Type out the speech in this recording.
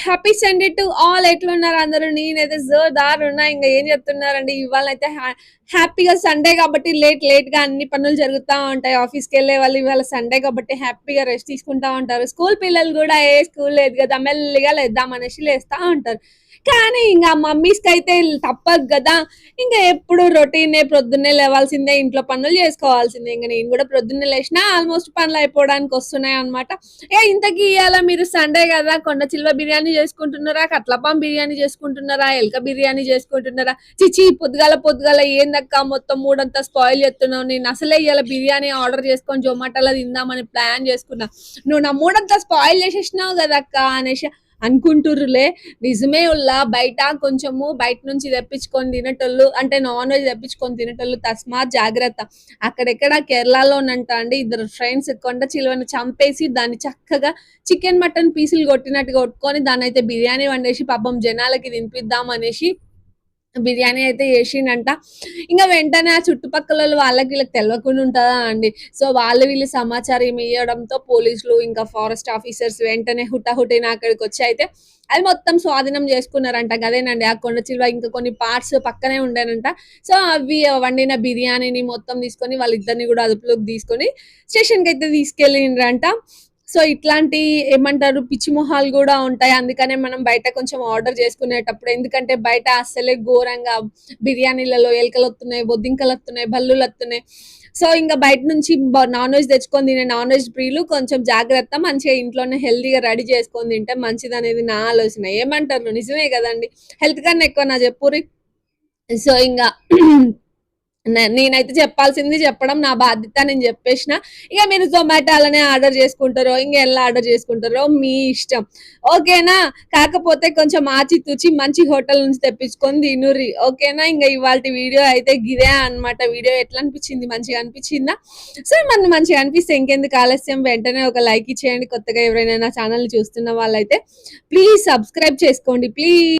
Happy Sunday to all ఎట్లున్నారు అందరూ? నేనైతే జోదార్ ఉన్నా ఇంకా ఏం చెప్తున్నారండి? ఇవాళ అయితే హ్యాపీగా సండే కాబట్టి లేట్ లేట్గా అన్ని పనులు జరుగుతూ ఉంటాయి. ఆఫీస్కి వెళ్ళే వాళ్ళు ఇవాళ సండే కాబట్టి హ్యాపీగా రెస్ట్ తీసుకుంటా ఉంటారు. స్కూల్ పిల్లలు కూడా ఏ స్కూల్ లేదు కదా మెల్లిగా లేద్దాం అనేసి లేస్తా ఉంటారు. కానీ ఇంకా మమ్మీస్కి అయితే తప్పదు కదా ఇంకా ఎప్పుడు రొటీన్ ప్రొద్దున్నే లేవాల్సిందే ఇంట్లో పనులు చేసుకోవాల్సిందే. ఇంకా నేను కూడా ప్రొద్దున్నే లేచిన ఆల్మోస్ట్ పనులు అయిపోవడానికి వస్తున్నాయి అనమాట ఏ ఇంతకీ ఇవాళ మీరు సండే కదా కొండ చిల్వ బిర్యానీ బిర్యానీ చేసుకుంటున్నారా? కట్లపాం బిర్యానీ చేసుకుంటున్నారా? ఎలక బిర్యానీ చేసుకుంటున్నారా? చిచి పొద్దుగాల పొద్దుగాల ఏందక్క మొత్తం మూడంతా స్పాయిల్ చేస్తున్నావు? నేను అసలే ఇవాళ బిర్యానీ ఆర్డర్ చేసుకొని జొమాటోలో తిందామని ప్లాన్ చేసుకున్నా. నువ్వు నా మూడంతా స్పాయిల్ చేసేసినావు కదక్క అనేసి అనుకుంటుర్రులే. నిజమే ఉల్లా బయట కొంచెము బయట నుంచి తెప్పించుకొని తినేటోళ్ళు అంటే నాన్ వెజ్ తెప్పించుకొని తినేటోళ్ళు తస్మాత్ జాగ్రత్త. అక్కడెక్కడ కేరళలోనంట అండి ఇద్దరు ఫ్రెండ్స్ కొండ చిలువని చంపేసి దాన్ని చక్కగా చికెన్ మటన్ పీసులు కొట్టినట్టుగా కొట్టుకొని దాన్ని అయితే బిర్యానీ వండేసి పాపం జనాలకి తినిపిద్దాం అనేసి బిర్యానీ అయితే చేసిండంట. ఇంకా వెంటనే ఆ చుట్టుపక్కల వాళ్ళకి వీళ్ళకి తెలియకుండా ఉంటుందా అండి? సో వాళ్ళు వీళ్ళు సమాచారం ఇవ్వడంతో పోలీసులు ఇంకా ఫారెస్ట్ ఆఫీసర్స్ వెంటనే హుటాహుటిన అక్కడికి వచ్చి అయితే అది మొత్తం స్వాధీనం చేసుకున్నారంట. అదేనండి ఆ కొండ చిల్వ ఇంకా కొన్ని పార్ట్స్ పక్కనే ఉండేనంట. సో అవి వండిన బిర్యానీని మొత్తం తీసుకొని వాళ్ళిద్దరిని కూడా అదుపులోకి తీసుకొని స్టేషన్కి అయితే తీసుకెళ్ళిండ్రంట. సో ఇట్లాంటి ఏమంటారు పిచ్చి మొహాలు కూడా ఉంటాయి. అందుకనే మనం బయట కొంచెం ఆర్డర్ చేసుకునేటప్పుడు ఎందుకంటే బయట అస్సలే ఘోరంగా బిర్యానీలలో ఎలకలు వస్తున్నాయి బొద్దింకలు వస్తున్నాయి బల్లులు వస్తున్నాయి సో ఇంకా బయట నుంచి నాన్ వెజ్ తెచ్చుకొని తినే నాన్ వెజ్ ప్రియులు కొంచెం జాగ్రత్త మంచిగా ఇంట్లోనే హెల్తీగా రెడీ చేసుకొని తింటే మంచిది అనేది నా ఆలోచన. ఏమంటారు? నిజమే కదండి. హెల్త్ కన్నా ఎక్కువ నా చెప్పురి సో ఇంకా నేనైతే చెప్పాల్సింది చెప్పడం నా బాధ్యత నేను చెప్పేసిన. ఇక మీరు జొమాటోలోనే ఆర్డర్ చేసుకుంటారో ఇంకా ఎలా ఆర్డర్ చేసుకుంటారో మీ ఇష్టం. ఓకేనా? కాకపోతే కొంచెం ఆచి తుచి మంచి హోటల్ నుంచి తెప్పించుకొని తినురి ఓకేనా? ఇంకా ఇవాళ వీడియో అయితే గిదే అన్నమాట. వీడియో ఎట్లా అనిపించింది? మంచిగా అనిపించిందా? సో మన మంచిగా అనిపిస్తే ఇంకెందుకు ఆలస్యం? వెంటనే ఒక లైక్ ఇచ్చేయండి. కొత్తగా ఎవరైనా నా ఛానల్ చూస్తున్న వాళ్ళైతే ప్లీజ్ సబ్స్క్రైబ్ చేసుకోండి. ప్లీజ్.